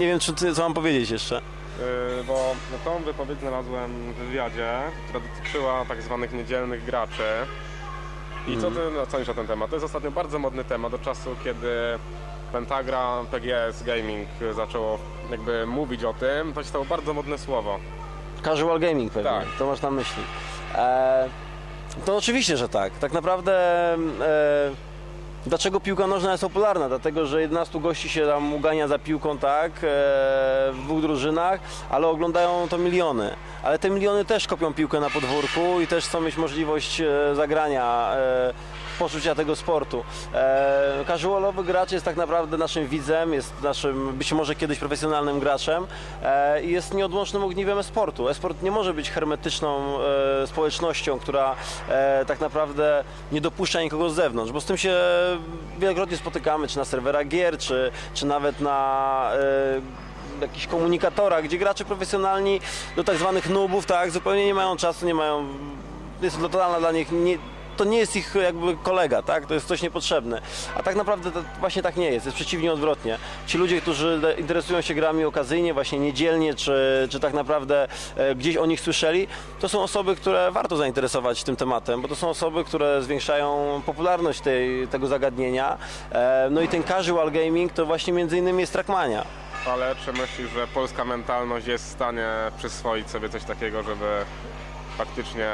nie wiem, czy co mam powiedzieć jeszcze. Yy, bo tą wypowiedź znalazłem w wywiadzie, która dotyczyła tak zwanych niedzielnych graczy. I co ty no, sądzisz o ten temat? To jest ostatnio bardzo modny temat od czasu, kiedy Pentagram, PGS Gaming zaczęło jakby mówić o tym, to się stało bardzo modne słowo. Casual gaming pewnie, Tak. to masz na myśli. E, to oczywiście, że tak. Tak naprawdę e, dlaczego piłka nożna jest popularna? Dlatego, że 11 gości się tam ugania za piłką, tak, e, w dwóch drużynach, ale oglądają to miliony. Ale te miliony też kopią piłkę na podwórku i też chcą mieć możliwość e, zagrania. E, poczucia tego sportu. Casualowy gracz jest tak naprawdę naszym widzem, jest naszym być może kiedyś profesjonalnym graczem i jest nieodłącznym ogniwem e-sportu. E-sport nie może być hermetyczną społecznością, która tak naprawdę nie dopuszcza nikogo z zewnątrz, bo z tym się wielokrotnie spotykamy, czy na serwerach gier, czy, czy nawet na e, jakichś komunikatorach, gdzie gracze profesjonalni do tak zwanych nubów, tak, zupełnie nie mają czasu, nie mają, jest to totalna dla nich, nie, to nie jest ich jakby kolega, tak, to jest coś niepotrzebne. A tak naprawdę to właśnie tak nie jest, jest przeciwnie odwrotnie. Ci ludzie, którzy interesują się grami okazyjnie, właśnie niedzielnie, czy, czy tak naprawdę e, gdzieś o nich słyszeli, to są osoby, które warto zainteresować tym tematem, bo to są osoby, które zwiększają popularność tej, tego zagadnienia. E, no i ten casual gaming to właśnie między innymi jest Trackmania. Ale czy myślisz, że polska mentalność jest w stanie przyswoić sobie coś takiego, żeby faktycznie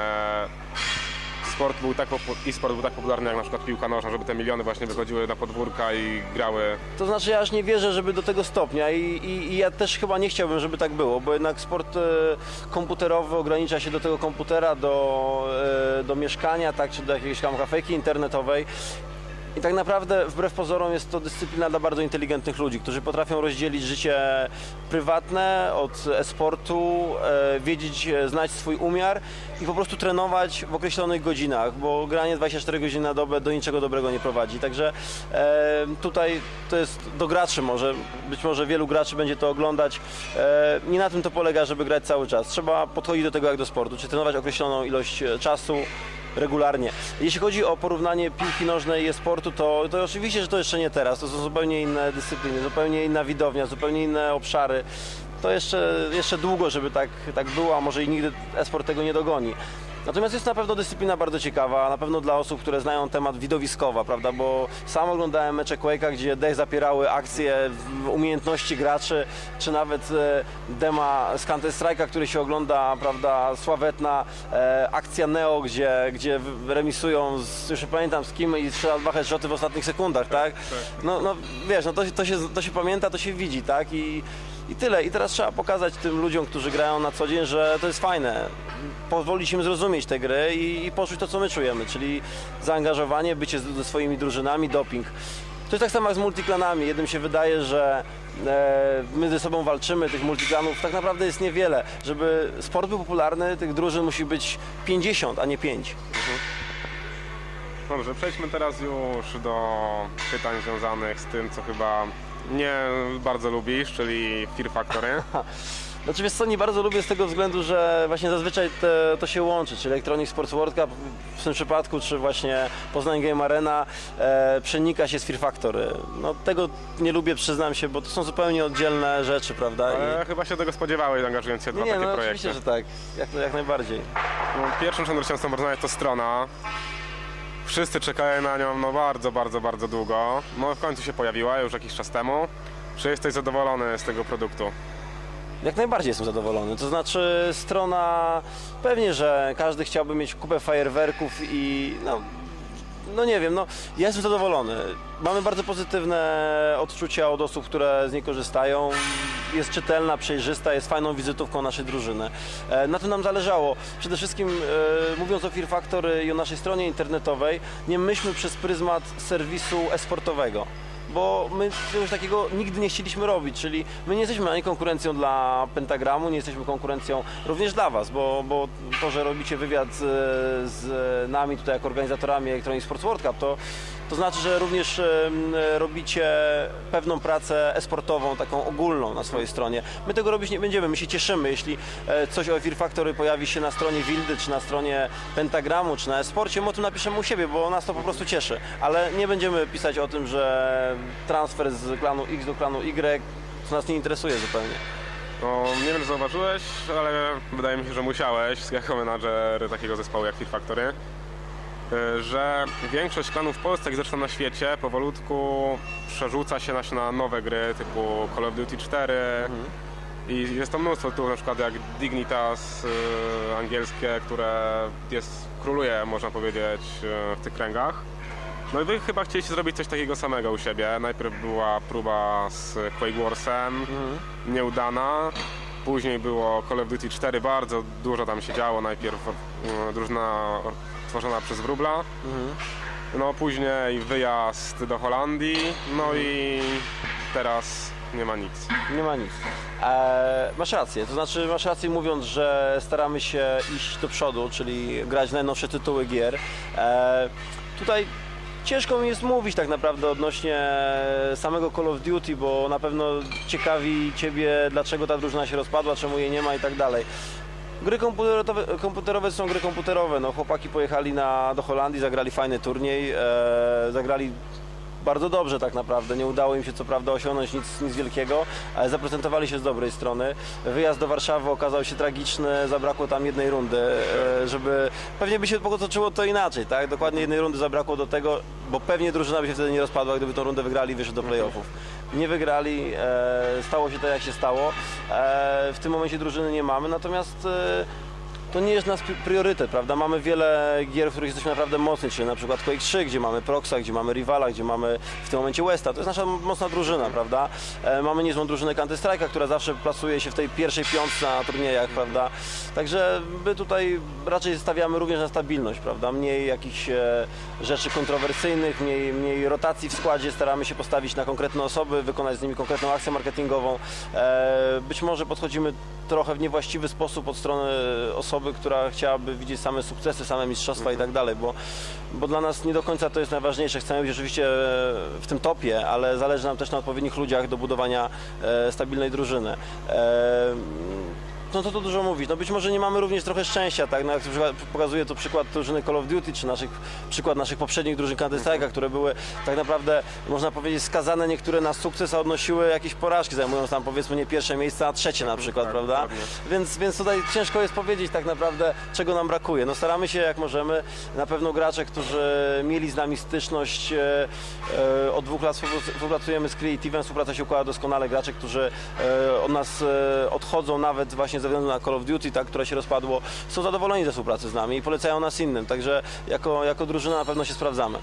sport był tak, popu- i sport był tak popularny jak na przykład piłka nożna, żeby te miliony właśnie wychodziły na podwórka i grały To znaczy ja aż nie wierzę, żeby do tego stopnia i, i, i ja też chyba nie chciałbym, żeby tak było, bo jednak sport e, komputerowy ogranicza się do tego komputera, do, e, do mieszkania, tak, czy do jakiejś tam kafejki internetowej. I tak naprawdę wbrew pozorom jest to dyscyplina dla bardzo inteligentnych ludzi, którzy potrafią rozdzielić życie prywatne od e-sportu, e, wiedzieć, e, znać swój umiar i po prostu trenować w określonych godzinach, bo granie 24 godziny na dobę do niczego dobrego nie prowadzi. Także e, tutaj to jest do graczy może, być może wielu graczy będzie to oglądać. Nie na tym to polega, żeby grać cały czas. Trzeba podchodzić do tego jak do sportu, czy trenować określoną ilość czasu, regularnie. Jeśli chodzi o porównanie piłki nożnej i e-sportu, to, to oczywiście, że to jeszcze nie teraz. To są zupełnie inne dyscypliny, zupełnie inna widownia, zupełnie inne obszary. To jeszcze, jeszcze długo, żeby tak, tak było, a może i nigdy e-sport tego nie dogoni. Natomiast jest na pewno dyscyplina bardzo ciekawa, na pewno dla osób, które znają temat widowiskowa, prawda, bo sam oglądałem mecze Quake'a, gdzie dech zapierały akcje, umiejętności graczy, czy nawet e, dema z Counter Strike'a, który się ogląda, prawda, sławetna e, akcja Neo, gdzie, gdzie remisują, z, już nie pamiętam z kim i strzela dwa headshoty w ostatnich sekundach, tak? No, no wiesz, no to, to, się, to się pamięta, to się widzi, tak? I, i tyle. I teraz trzeba pokazać tym ludziom, którzy grają na co dzień, że to jest fajne. Pozwolić im zrozumieć te gry i, i poczuć to, co my czujemy, czyli zaangażowanie, bycie ze swoimi drużynami, doping. To jest tak samo jak z multiklanami. Jednym się wydaje, że e, my ze sobą walczymy, tych multiklanów tak naprawdę jest niewiele. Żeby sport był popularny, tych drużyn musi być 50, a nie 5. Dobrze, przejdźmy teraz już do pytań związanych z tym, co chyba nie bardzo lubisz, czyli Fear Factory. Znaczy wiesz co, nie bardzo lubię z tego względu, że właśnie zazwyczaj te, to się łączy, czy Electronic Sports World Cup w tym przypadku, czy właśnie Poznań Game Arena e, przenika się z Fear Factory. No tego nie lubię, przyznam się, bo to są zupełnie oddzielne rzeczy, prawda? Ale chyba się tego spodziewałeś, angażując się w dwa nie, takie no projekty. oczywiście, że tak, jak, jak najbardziej. No, pierwszym, czym chciałem porozmawiać, to strona. Wszyscy czekają na nią no bardzo, bardzo, bardzo długo. No w końcu się pojawiła już jakiś czas temu. Czy jesteś zadowolony z tego produktu? Jak najbardziej jestem zadowolony. To znaczy strona, pewnie, że każdy chciałby mieć kupę fajerwerków i no, no nie wiem, no ja jestem zadowolony. Mamy bardzo pozytywne odczucia od osób, które z niej korzystają. Jest czytelna, przejrzysta, jest fajną wizytówką naszej drużyny. E, Na tym nam zależało. Przede wszystkim e, mówiąc o Fear Factory i o naszej stronie internetowej, nie myślmy przez pryzmat serwisu esportowego bo my czegoś takiego nigdy nie chcieliśmy robić, czyli my nie jesteśmy ani konkurencją dla Pentagramu, nie jesteśmy konkurencją również dla Was, bo, bo to, że robicie wywiad z, z nami tutaj jako organizatorami Electronic Sports World Cup, to, to znaczy, że również robicie pewną pracę esportową, taką ogólną na swojej stronie. My tego robić nie będziemy, my się cieszymy, jeśli e, coś o Fear Factory pojawi się na stronie Wildy, czy na stronie Pentagramu, czy na esporcie, my o tym napiszemy u siebie, bo nas to po prostu cieszy. Ale nie będziemy pisać o tym, że transfer z klanu X do klanu Y co nas nie interesuje zupełnie. No, nie wiem, czy zauważyłeś, ale wydaje mi się, że musiałeś, jako menadżer takiego zespołu jak Fear Factory, y, że większość klanów w Polsce, jak zresztą na świecie, powolutku przerzuca się na, na nowe gry typu Call of Duty 4 i jest to mnóstwo tytułów, na przykład jak Dignitas y, angielskie, które jest, króluje, można powiedzieć, y, w tych kręgach. No i wy chyba chcieliście zrobić coś takiego samego u siebie. Najpierw była próba z Quake Warsem, nieudana. Później było Call of Duty 4, bardzo dużo tam się działo. Najpierw e, drużyna tworzona przez Wróbla. No później wyjazd do Holandii, no i teraz nie ma nic. Nie ma nic. E, masz rację, to znaczy masz rację mówiąc, że staramy się iść do przodu, czyli grać najnowsze tytuły gier. E, tutaj ciężko mi jest mówić tak naprawdę odnośnie samego Call of Duty, bo na pewno ciekawi Ciebie, dlaczego ta drużyna się rozpadła, czemu jej nie ma i tak dalej. Gry komputerowe, komputerowe są gry komputerowe. No, chłopaki pojechali na, do Holandii, zagrali fajny turniej, e, zagrali bardzo dobrze tak naprawdę. Nie udało im się co prawda osiągnąć nic, nic wielkiego, ale zaprezentowali się z dobrej strony. Wyjazd do Warszawy okazał się tragiczny, zabrakło tam jednej rundy, e, żeby... Pewnie by się potoczyło to inaczej, tak? Dokładnie jednej rundy zabrakło do tego, bo pewnie drużyna by się wtedy nie rozpadła, gdyby tą rundę wygrali i wyszli do playoffów. Nie wygrali, e, stało się tak jak się stało. E, w tym momencie drużyny nie mamy, natomiast... E, to nie jest nasz pri- priorytet, prawda? Mamy wiele gier, w których jesteśmy naprawdę mocni, czyli na przykład Quake 3, gdzie mamy Proxa, gdzie mamy Rivala, gdzie mamy w tym momencie Westa. To jest nasza mocna drużyna, prawda? E, mamy niezłą drużynę Counter-Strike'a, która zawsze plasuje się w tej pierwszej piątce na turniejach, prawda? Także my tutaj raczej stawiamy również na stabilność, prawda? Mniej jakichś e, rzeczy kontrowersyjnych, mniej, mniej rotacji w składzie, staramy się postawić na konkretne osoby, wykonać z nimi konkretną akcję marketingową. E, być może podchodzimy trochę w niewłaściwy sposób od strony osoby, która chciałaby widzieć same sukcesy, same mistrzostwa i tak dalej, bo, bo dla nas nie do końca to jest najważniejsze. Chcemy być oczywiście w tym topie, ale zależy nam też na odpowiednich ludziach do budowania e, stabilnej drużyny. No to to dużo mówić. No być może nie mamy również trochę szczęścia, tak? No jak pokazuje to przykład drużyny Call of Duty, czy naszych, przykład naszych poprzednich drużyn Counter Strike'a, które były tak naprawdę, można powiedzieć, skazane niektóre na sukces, a odnosiły jakieś porażki, zajmując tam powiedzmy nie pierwsze miejsce, a trzecie na przykład, tak, prawda? dokładnie. Więc, więc tutaj ciężko jest powiedzieć tak naprawdę, czego nam brakuje. No staramy się jak możemy. Na pewno gracze, którzy mieli z nami styczność, e, e, od dwóch lat współprac- współpracujemy z Creative'em, współpraca się układa doskonale. Gracze, którzy e, od nas e, odchodzą nawet właśnie ze względu na Call of Duty, tak, które się rozpadło, są zadowoleni ze współpracy z nami i polecają nas innym. Także jako, jako drużyna na pewno się sprawdzamy.